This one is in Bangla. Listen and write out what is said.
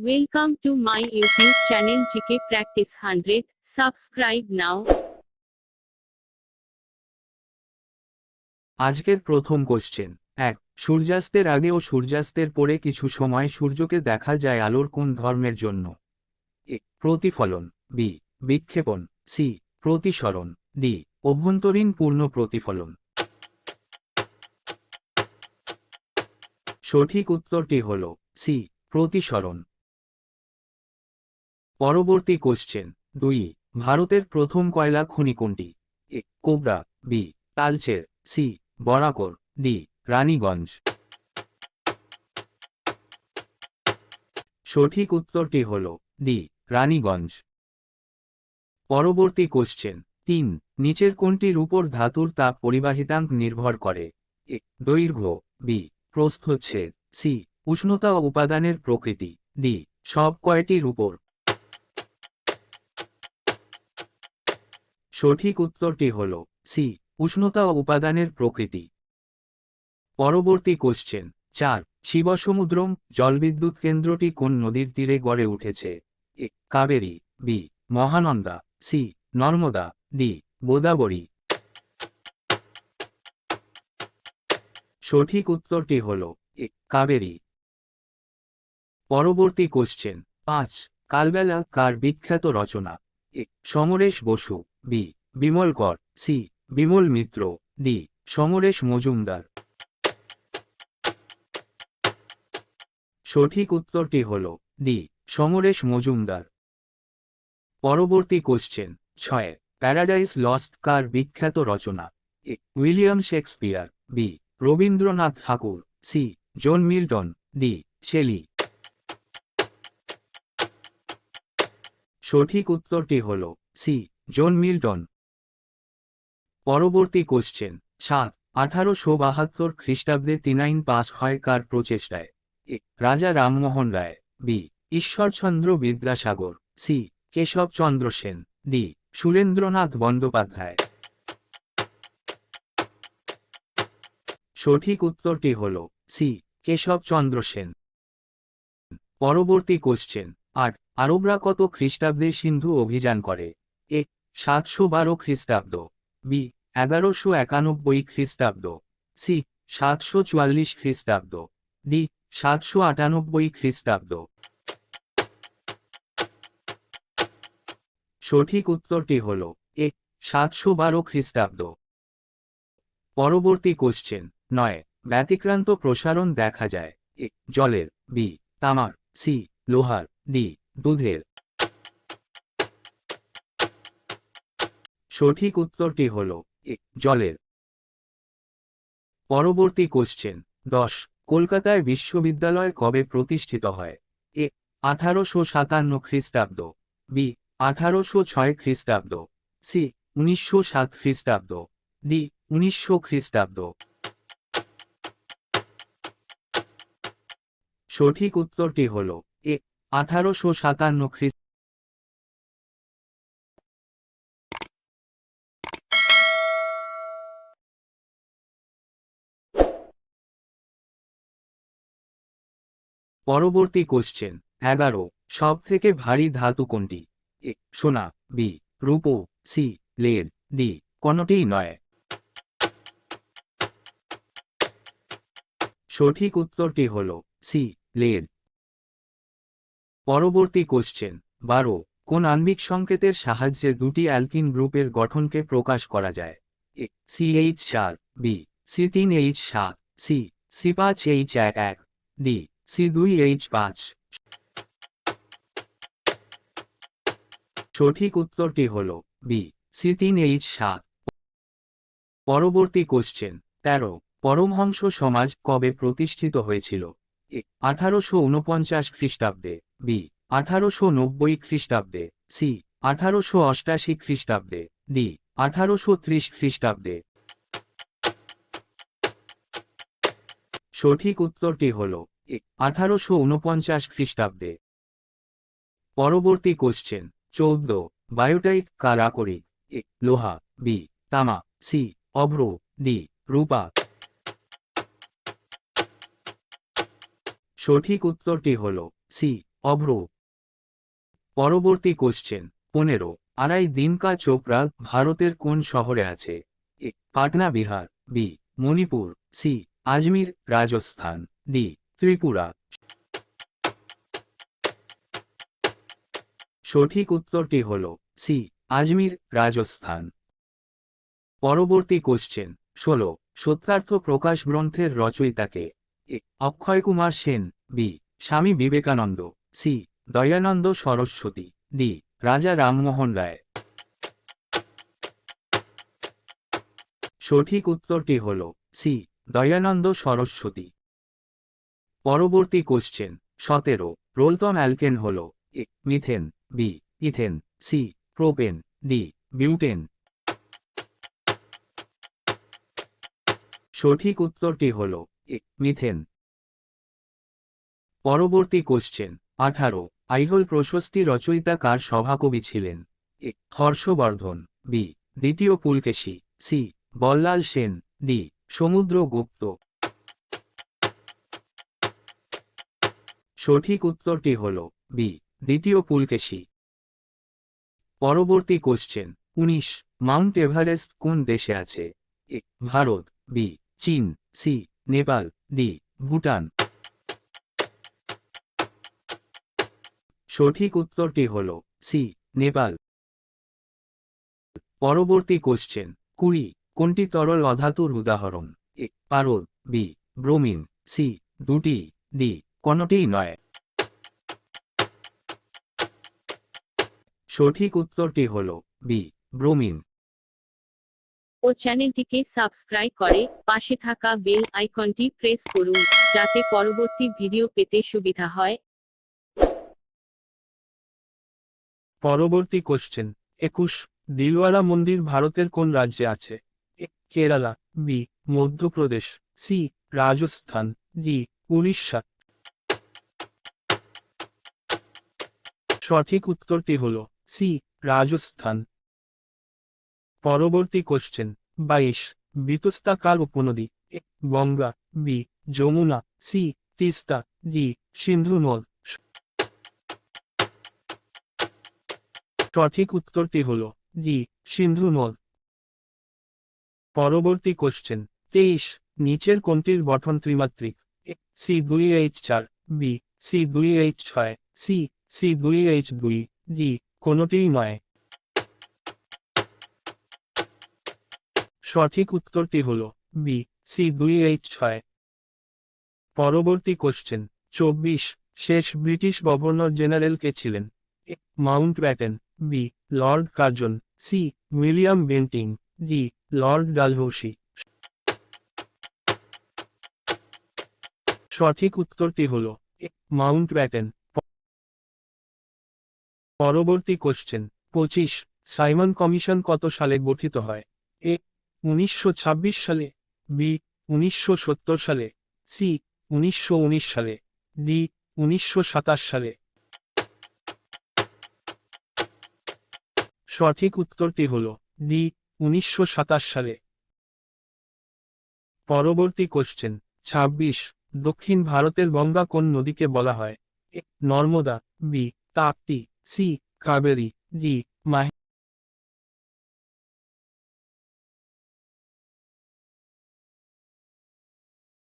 Welcome to my YouTube channel GK Practice 100. Subscribe now. আজকের প্রথম কোশ্চেন এক, সূর্যাস্তের আগে ও সূর্যাস্তের পরে কিছু সময় সূর্যকে দেখা যায় আলোর কোন ধর্মের জন্য? এ, প্রতিফলন. বি, বিক্ষেপণ. সি, প্রতিসরণ. ডি, অভ্যন্তরীণ পূর্ণ প্রতিফলন. সঠিক উত্তরটি হল সি, প্রতিসরণ। পরবর্তী কোশ্চেন দুই, ভারতের প্রথম কয়লা খনি কোনটি? A, cobra, B, Talcher, C, Barakar, D, Raniganj. সঠিক উত্তরটি হল, ডি, রানীগঞ্জ। পরবর্তী কোশ্চেন তিন, নিচের কোনটির উপর ধাতুর তাপ পরিবাহিতাঙ্ক নির্ভর করে? এ, দৈর্ঘ্য, বি, প্রস্থচ্ছেদ, সি, উষ্ণতা ও উপাদানের প্রকৃতি, ডি, সব কয়টির উপর। সঠিক উত্তরটি হল সি উষ্ণতা ও উপাদানের প্রকৃতি। পরবর্তী কোশ্চেন চার, শিবসমুদ্রম, জলবিদ্যুৎ কেন্দ্রটি কোন নদীর তীরে গড়ে উঠেছে? A, Kaveri B Mahananda C Narmada D Godavari. সঠিক উত্তরটি হল, এ, কাবেরী। পরবর্তী কোশ্চেন পাঁচ, কালবেলা কার বিখ্যাত রচনা? A, Samaresh Basu, B, Bimal Kar, C, Bimal Mitra, D, Samaresh Majumdar. সঠিক উত্তরটি হল, ডি, সমরেশ মজুমদার। পরবর্তী কোশ্চেন ছয় প্যারাডাইস লস্ট কার বিখ্যাত রচনা? A, William Shakespeare, B, Rabindranath Tagore, C, John Milton, D, Shelley. সঠিক উত্তরটি হল সি, জন মিল্টন। পরবর্তী কোশ্চেন, সাত, আঠারোশো বাহাত্তর খ্রিস্টাব্দে তিনাইন পাস হয় কার প্রচেষ্টায়? A, Raja Rammohan Roy, B, Ishwarchandra Vidyasagar, C Keshabchandra Sen, D, Surendranath Bandyopadhyay. সঠিক উত্তরটি হল সি কেশবচন্দ্র সেন। পরবর্তী কোশ্চেন আট আরবরা কত খ্রিস্টাব্দে সিন্ধু অভিযান করে? এ, সাতশো বারো খ্রিস্টাব্দ। বি, এগারোশো একানব্বই খ্রিস্টাব্দ। সি, সাতশো চুয়াল্লিশ খ্রিস্টাব্দ। ডি, সাতশো আটানব্বই খ্রিস্টাব্দ। সঠিক উত্তরটি হল এ, সাতশো বারো খ্রিস্টাব্দ। পরবর্তী কোশ্চেন নয়, ব্যতিক্রান্ত প্রসারণ দেখা যায়। এ, জলের, বি, তামার, সি, লোহার। ডি দুধের। সঠিক উত্তরটি হল জলের। পরবর্তী কোশ্চেন দশ, কলকাতায় বিশ্ববিদ্যালয় কবে প্রতিষ্ঠিত হয়? এ, আঠারোশো সাতান্ন খ্রিস্টাব্দ। বি, আঠারোশো ছয় খ্রিস্টাব্দ। সি, উনিশশো সাত খ্রিস্টাব্দ। ডি, উনিশশো খ্রিস্টাব্দ। সঠিক উত্তরটি হল আঠারোশো সাতান্ন খ্রিস্ট পরবর্তী কোশ্চেন এগারো সব থেকে ভারী ধাতু কোনটি? এ, সোনা, বি, রূপো, সি, লেড, ডি, কোনটিই নয়। সঠিক উত্তরটি হল সি, লেড। পরবর্তী কোশ্চেন বারো, কোন আণবিক সংকেতের সাহায্যে দুটি অ্যালকিন গ্রুপের গঠনকে প্রকাশ করা যায়? এ সিএইচ চার বি সি তিন এইচ সাত সি সি পাঁচ এইচ এক এক ডি সি দুই এইচ পাঁচ। সঠিক উত্তরটি হল বি সি তিন এইচ সাত। পরবর্তী কোশ্চেন তেরো, পরমহংস সমাজ কবে প্রতিষ্ঠিত হয়েছিল? আঠারোশো উনপঞ্চাশ খ্রিস্টাব্দে বি আঠারোশো নব্বই খ্রিস্টাব্দে সি আঠারোশো অষ্টাশি খ্রিস্টাব্দে ডি আঠারোশো ত্রিশ খ্রিস্টাব্দে। সঠিক উত্তরটি হল আঠারোশো উনপঞ্চাশ খ্রিস্টাব্দে। পরবর্তী কোশ্চেন চৌদ্দ, বায়োটাইট কারা করি এ, লোহা বি তামা সি অভ্র ডি রূপা। সঠিক উত্তরটি হল সি, অভ্র। পরবর্তী কোশ্চেন পনেরো আড়াই দিনকা চোপড়া ভারতের কোন শহরে আছে? A, Patna, Bihar, B, Manipur, C, Ajmer, Rajasthan, D, Tripura. সঠিক উত্তরটি হল সি, আজমির, রাজস্থান। পরবর্তী কোশ্চেন ষোলো, সত্যার্থ প্রকাশ গ্রন্থের রচয়িতাকে A, Akshay Kumar Sen, B, Swami Vivekananda, C, Dayananda Saraswati, D, Raja Rammohan Roy. সঠিক উত্তরটি হল, সি, দয়ানন্দ সরস্বতী। পরবর্তী কোশ্চেন সতেরো, রোলটন অ্যালকেন হল, A, methane, B, ethane, C, propane, D, butane. সঠিক উত্তরটি হল মিথেন। পরবর্তী কোশ্চেন আঠারো, আইহোল প্রশস্তি রচয়িতা কার সভাকবি ছিলেন? এ, হর্ষবর্ধন, বি, দ্বিতীয় পুলকেশী, সি, বল্লাল সেন, ডি, সমুদ্র গুপ্ত। সঠিক উত্তরটি হল, বি, দ্বিতীয় পুলকেশী। পরবর্তী কোশ্চেন উনিশ, মাউন্ট এভারেস্ট কোন দেশে আছে? এ, ভারত, বি, চীন, সি নেপাল ডি ভুটান। সঠিক উত্তরটি হল সি, নেপাল। পরবর্তী কোশ্চেন কুড়ি, কোনটি তরল অধাতুর উদাহরণ? এ, পারদ, বি, ব্রোমিন, সি, দুটি, ডি কোনটিই নয়। সঠিক উত্তরটি হল বি, ব্রোমিন। ও চ্যানেলটিকে সাবস্ক্রাইব করে পাশে থাকা বেল আইকনটি প্রেস করুন, যাতে পরবর্তী ভিডিও পেতে সুবিধা হয়। পরবর্তী কোশ্চেন একুশ দিলওয়ারা মন্দির ভারতের কোন রাজ্যে আছে? Kerala, B, Madhya Pradesh, C, Rajasthan, D, Orissa. সঠিক উত্তরটি হল সি, রাজস্থান। পরবর্তী কোশ্চেন বাইশ বিতস্তাকার উপনদী। A Ganga, B, Yamuna, C, Teesta, D, Sindhu নদ। সঠিক উত্তরটি হল ডি, সিন্ধু নদ। পরবর্তী কোশ্চেন তেইশ, নিচের কোনটির গঠন ত্রিমাত্রিক? সি দুই এইচ চার বি সি দুই এইচ ছয় সি সি দুই এইচ দুই ডি কোনটিই নয়। সঠিক উত্তরটি হল বি সি দুই এইচ ছয়। পরবর্তী কোশ্চেন চব্বিশ, শেষ ব্রিটিশ গভর্নর জেনারেল কে ছিলেন? A Mountbatten B Lord Curzon C William Bentinck D Lord Dalhousie. সঠিক উত্তরটি হল মাউন্ট ব্যাটেন। পরবর্তী কোশ্চেন পঁচিশ, সাইমন কমিশন কত সালে গঠিত হয়? উনিশশো ছাব্বিশ সালে বি উনিশশো সত্তর সালে সি উনিশশো উনিশ সালে ডি উনিশশো সাতাশ সালে। সঠিক উত্তরটি হল ডি উনিশশো সাতাশ সালে। পরবর্তী কোশ্চেন ২৬ দক্ষিণ ভারতের গঙ্গা কোন নদীকে বলা হয়? A Narmada B Tapti C Kaveri D Mahe